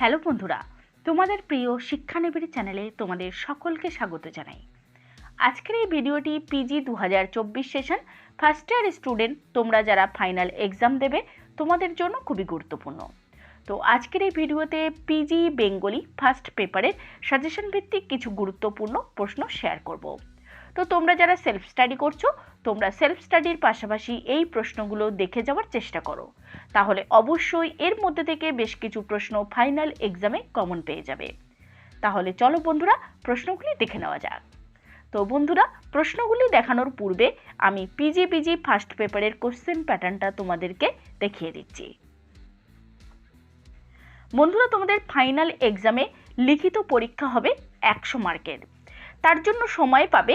Hello বন্ধুরা, তোমাদের প্রিয় শিক্ষানিবিড় চ্যানেলে তোমাদের সকলকে স্বাগত জানাই। আজকের এই ভিডিওটি পিজি দু হাজার চব্বিশ সেশন ফার্স্ট ইয়ার স্টুডেন্ট তোমরা যারা ফাইনাল এক্সাম দেবে, তোমাদের জন্য খুবই গুরুত্বপূর্ণ। তো আজকের এই ভিডিওতে পিজি বেঙ্গলি ফার্স্ট পেপারের সাজেশন ভিত্তিক কিছু গুরুত্বপূর্ণ প্রশ্ন শেয়ার করব। তো তোমরা যারা সেলফ স্টাডি করছ, তোমরা সেলফ স্টাডির পাশাপাশি এই প্রশ্নগুলো দেখে যাওয়ার চেষ্টা করো। তাহলে অবশ্যই এর মধ্যে থেকে বেশ কিছু প্রশ্ন ফাইনাল এক্সামে কমন পেয়ে যাবে। তাহলে চলো বন্ধুরা, প্রশ্নগুলি দেখে নেওয়া যাক। তো বন্ধুরা, প্রশ্নগুলি দেখানোর পূর্বে আমি পিজি পিজি ফার্স্ট পেপারের কোশ্চেন প্যাটার্নটা তোমাদেরকে দেখিয়ে দিচ্ছি। বন্ধুরা, তোমাদের ফাইনাল এক্সামে লিখিত পরীক্ষা হবে একশো মার্কের তার জন্য সময় পাবে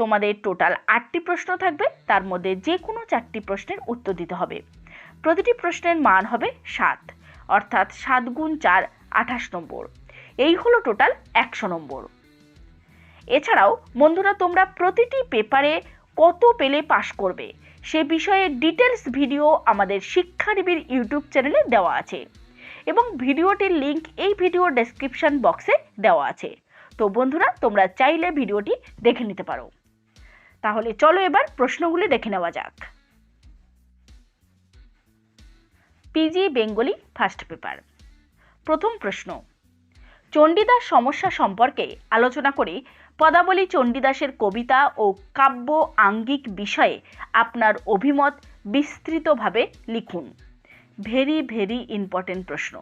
তোমাদের টোটাল আটটি প্রশ্ন থাকবে। তার মধ্যে যে কোনো চারটি প্রশ্নের উত্তর দিতে হবে। প্রতিটি প্রশ্নের মান হবে সাত, অর্থাৎ সাত গুণ চার, আঠাশ নম্বর। এই হলো টোটাল একশো নম্বর। এছাড়াও, বন্ধুরা, তোমরা প্রতিটি পেপারে কত পেলে পাশ করবে, সে বিষয়ে ডিটেলস ভিডিও আমাদের শিক্ষানিবির ইউটিউব চ্যানেলে দেওয়া আছে। এবং ভিডিওটির লিংক এই ভিডিও ডেসক্রিপশন বক্সে দেওয়া আছে। তো বন্ধুরা, তোমরা চাইলে ভিডিওটি দেখে নিতে পারো। তাহলে চলো এবার প্রশ্নগুলি দেখে নেওয়া যাক। পিজি বেঙ্গলি ফার্স্ট পেপার প্রথম প্রশ্ন, চণ্ডীদাস সমস্যা সম্পর্কে আলোচনা করে পদাবলী চণ্ডীদাসের কবিতা ও কাব্য আঙ্গিক বিষয়ে আপনার অভিমত বিস্তৃতভাবে লিখুন। ভেরি ভেরি ইম্পর্টেন্ট প্রশ্ন।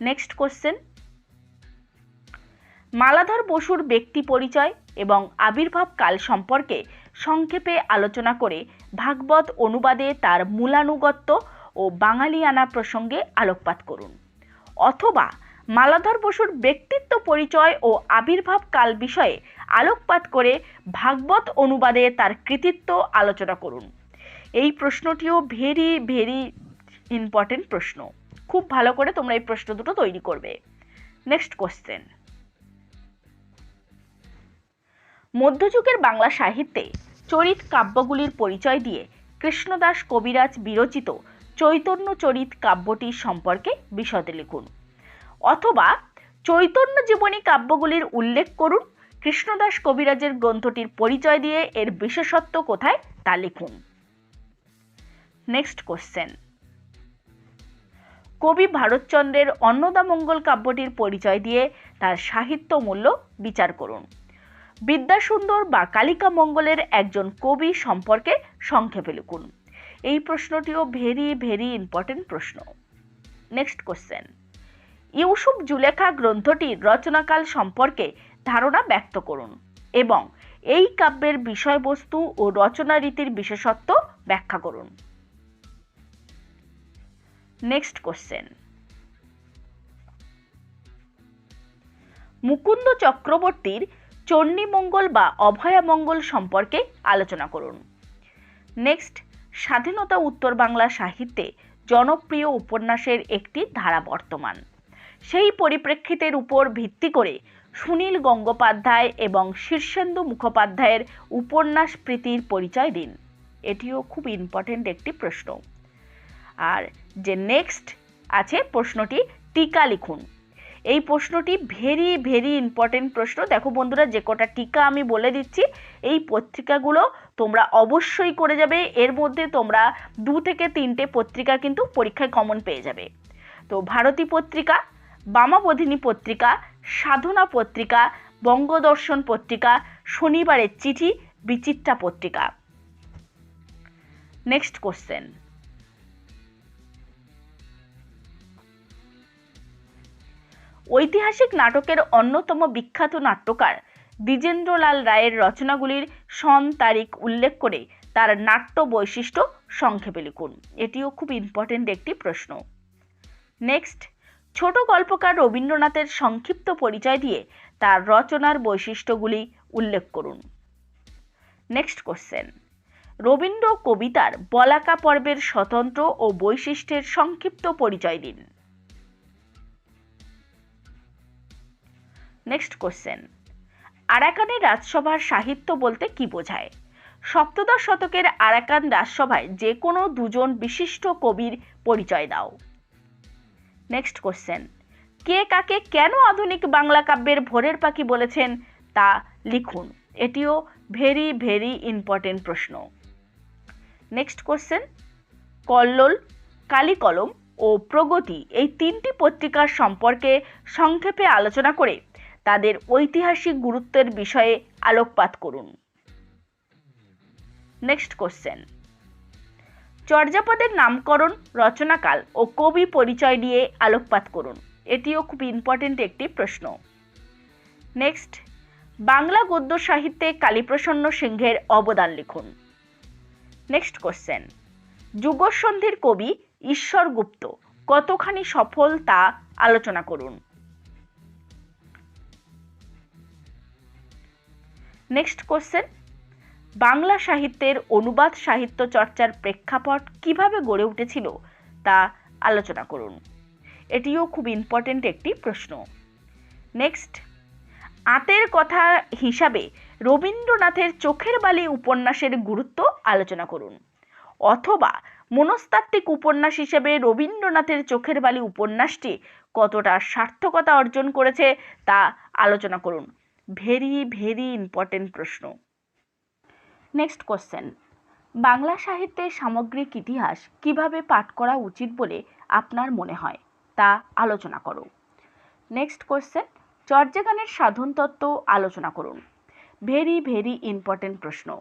নেক্সট কোশ্চেন মালাধর বসুর ব্যক্তি পরিচয় এবং আবির্ভাব কাল সম্পর্কে সংক্ষেপে আলোচনা করে ভাগবত অনুবাদে তার মূলানুগত্য ও বাঙালিয়ানা প্রসঙ্গে আলোকপাত করুন। অথবা মালাধর বসুর ব্যক্তিত্ব পরিচয় ও আবির্ভাব কাল বিষয়ে আলোকপাত করে ভাগবত অনুবাদে তার কৃতিত্ব আলোচনা করুন। এই প্রশ্নটিও ভেরি ভেরি ইম্পর্টেন্ট প্রশ্ন। খুব ভালো করে তোমরা এই প্রশ্ন দুটো তৈরি করবে। নেক্সট কোশ্চেন মধ্যযুগের বাংলা সাহিত্যে চরিত কাব্যগুলির পরিচয় দিয়ে কৃষ্ণদাস কবিরাজ বিরচিত চৈতন্য চরিত কাব্যটি সম্পর্কে বিশদে লিখুন। অথবা চৈতন্য জীবনী কাব্যগুলির উল্লেখ করুন, কৃষ্ণদাস কবিরাজের গ্রন্থটির পরিচয় দিয়ে এর বিশেষত্ব কোথায় তা লিখুন। Next question. কবি ভারতচন্দ্রের অন্নদামঙ্গল কাব্যটির পরিচয় দিয়ে তার সাহিত্য মূল্য বিচার করুন। বিদ্যাসুন্দর বা কালিকা মঙ্গলের একজন কবি সম্পর্কে সংক্ষেপে লিখুন। এই প্রশ্নটিও ভেরি ভেরি ইম্পর্টেন্ট প্রশ্ন। নেক্সট কোশ্চেন ইউসুফ জুলেখা গ্রন্থটির রচনাকাল সম্পর্কে ধারণা ব্যক্ত করুন এবং এই কাব্যের বিষয়বস্তু ও রচনা রীতির বিশেষত্ব ব্যাখ্যা করুন। নেক্সট কোশ্চেন মুকুন্দ চক্রবর্তীর চণ্ডীমঙ্গল বা অভয়ামঙ্গল সম্পর্কে আলোচনা করুন। নেক্সট স্বাধীনতা উত্তর বাংলা সাহিত্যে জনপ্রিয় উপন্যাসের একটি ধারা বর্তমান। সেই পরিপ্রেক্ষিতের উপর ভিত্তি করে সুনীল গঙ্গোপাধ্যায় এবং শীর্ষেন্দু মুখোপাধ্যায়ের উপন্যাস প্রীতির পরিচয় দিন। এটিও খুব ইম্পর্টেন্ট একটি প্রশ্ন। আর যে নেক্সট আছে প্রশ্নটি টিকা লিখুন। এই প্রশ্নটি ভেরি ভেরি ইম্পর্টেন্ট প্রশ্ন। দেখো বন্ধুরা, যে কটা টিকা আমি বলে দিচ্ছি, এই পত্রিকাগুলো তোমরা অবশ্যই করে যাবে। এর মধ্যে তোমরা দু থেকে তিনটে পত্রিকা কিন্তু পরীক্ষায় কমন পেয়ে যাবে। তো ভারতী পত্রিকা, বামাবোধিনী পত্রিকা, সাধনা পত্রিকা, বঙ্গদর্শন পত্রিকা, শনিবারের চিঠি, বিচিত্রা পত্রিকা। নেক্সট কোশ্চেন ঐতিহাসিক নাটকের অন্যতম বিখ্যাত নাট্যকার দ্বিজেন্দ্রলাল রায়ের রচনাগুলির সন তারিখ উল্লেখ করে তার নাট্য বৈশিষ্ট্য সংক্ষেপে লিখুন। এটিও খুব ইম্পর্টেন্ট একটি প্রশ্ন। নেক্সট ছোট গল্পকার রবীন্দ্রনাথের সংক্ষিপ্ত পরিচয় দিয়ে তার রচনার বৈশিষ্ট্যগুলি উল্লেখ করুন। নেক্সট কোশ্চেন রবীন্দ্র কবিতার বলাকা পর্বের স্বতন্ত্র ও বৈশিষ্ট্যের সংক্ষিপ্ত পরিচয় দিন। নেক্সট কোশ্চেন আরাকানের রাজসভার সাহিত্য বলতে কি বোঝায়? সপ্তদশ শতকের আরাকান রাজসভায় যে কোনো দুজন বিশিষ্ট কবির পরিচয় দাও। নেক্সট কোশ্চেন কে কাকে কেন আধুনিক বাংলা কাব্যের ভোরের পাখি বলেছেন তা লিখুন। এটিও ভেরি ভেরি ইম্পর্টেন্ট প্রশ্ন। নেক্সট কোশ্চেন কল্লোল, কালিকলম ও প্রগতি এই তিনটি পত্রিকার সম্পর্কে সংক্ষেপে আলোচনা করে তাদের ঐতিহাসিক গুরুত্বের বিষয়ে আলোকপাত করুন। নেক্সট কোশ্চেন চর্যাপদের নামকরণ, রচনাকাল ও কবি পরিচয় নিয়ে আলোকপাত করুন। এটিও খুব ইম্পর্টেন্ট একটি প্রশ্ন। নেক্সট বাংলা গদ্য সাহিত্যে কালীপ্রসন্ন সিংহের অবদান লিখুন। নেক্সট কোশ্চেন যুগসন্ধির কবি ঈশ্বর গুপ্ত কতখানি সফল তা আলোচনা করুন। নেক্সট কোশ্চেন বাংলা সাহিত্যের অনুবাদ সাহিত্য চর্চার প্রেক্ষাপট কীভাবে গড়ে উঠেছিল তা আলোচনা করুন। এটিও খুব ইম্পর্টেন্ট একটি প্রশ্ন। নেক্সট আতের কথা হিসাবে রবীন্দ্রনাথের চোখের বালি উপন্যাসের গুরুত্ব আলোচনা করুন। অথবা মনস্তাত্ত্বিক উপন্যাস হিসেবে রবীন্দ্রনাথের চোখের বালি উপন্যাসটি কতটা সার্থকতা অর্জন করেছে তা আলোচনা করুন। ভেরি ভেরি ইম্পর্টেন্ট প্রশ্ন। নেক্সট কোশ্চেন বাংলা সাহিত্যের সামগ্রিক ইতিহাস কীভাবে পাঠ করা উচিত বলে আপনার মনে হয়? তা আলোচনা করো। নেক্সট কোশ্চেন চর্যাগানের সাধন তত্ত্ব আলোচনা করুন। ভেরি ভেরি ইম্পর্টেন্ট প্রশ্ন।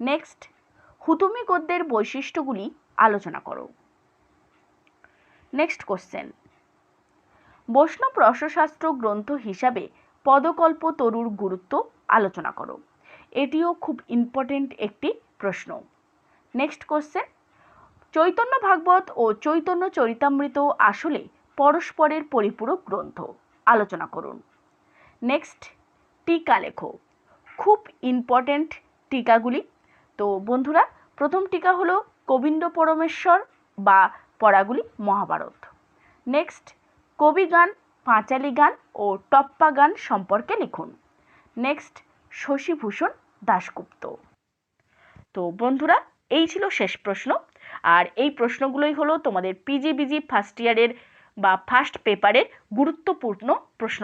নেক্সট হুতুমি গদ্যের বৈশিষ্ট্যগুলি আলোচনা করো। নেক্সট কোশ্চেন বৈষ্ণব রসশাস্ত্র গ্রন্থ হিসাবে পদকল্প তরুর গুরুত্ব আলোচনা করো। এটিও খুব ইম্পর্টেন্ট একটি প্রশ্ন। নেক্সট কোশ্চেন চৈতন্য ভাগবত ও চৈতন্য চরিতামৃত আসলে পরস্পরের পরিপূরক গ্রন্থ। আলোচনা করুন। নেক্সট টিকা লেখো। খুব ইম্পর্টেন্ট টিকাগুলি। তো বন্ধুরা, প্রথম টিকা হলো গোবিন্দ পরমেশ্বর বা পড়াগুলি মহাভারত। নেক্সট কবি গান পাঁচালি গান ও টপ্পা গান সম্পর্কে লিখুন। নেক্সট, শশীভূষণ দাশগুপ্ত। তো বন্ধুরা, এই ছিল শেষ প্রশ্ন। আর এই প্রশ্নগুলোই হলো তোমাদের পিজিবিজি ফার্স্ট ইয়ারের বা ফার্স্ট পেপারের গুরুত্বপূর্ণ প্রশ্ন।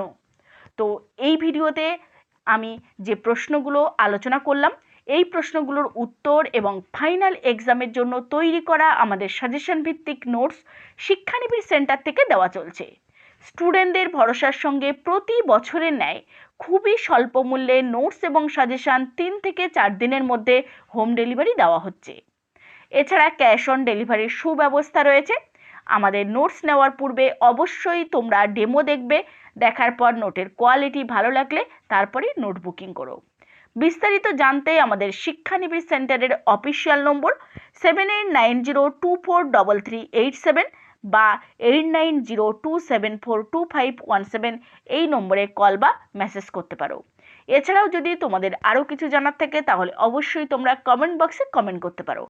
তো এই ভিডিওতে আমি যে প্রশ্নগুলো আলোচনা করলাম, এই প্রশ্নগুলোর উত্তর এবং ফাইনাল এক্সামের জন্য তৈরি করা আমাদের সাজেশন ভিত্তিক নোটস শিক্ষানিবিড় সেন্টার থেকে দেওয়া চলছে। স্টুডেন্টদের ভরসার সঙ্গে প্রতি বছরের ন্যায় খুবই স্বল্প মূল্যে নোটস এবং সাজেশান তিন থেকে চার দিনের মধ্যে হোম ডেলিভারি দেওয়া হচ্ছে। এছাড়া ক্যাশ অন ডেলিভারির সুব্যবস্থা রয়েছে। আমাদের নোটস নেওয়ার পূর্বে অবশ্যই তোমরা ডেমো দেখবে, দেখার পর নোটের কোয়ালিটি ভালো লাগলে তারপরেই নোট বুকিং করো। বিস্তারিত জানতে আমাদের শিক্ষানিবিড় সেন্টারের official number seven eight nine zero two four double three eight seven বা eight nine zero two seven four two five one seven এই নম্বরে কল বা মেসেজ করতে পারো। এছাড়াও যদি তোমাদের আরও কিছু জানার থাকে, তাহলে অবশ্যই তোমরা কমেন্ট বক্সে কমেন্ট করতে পারো।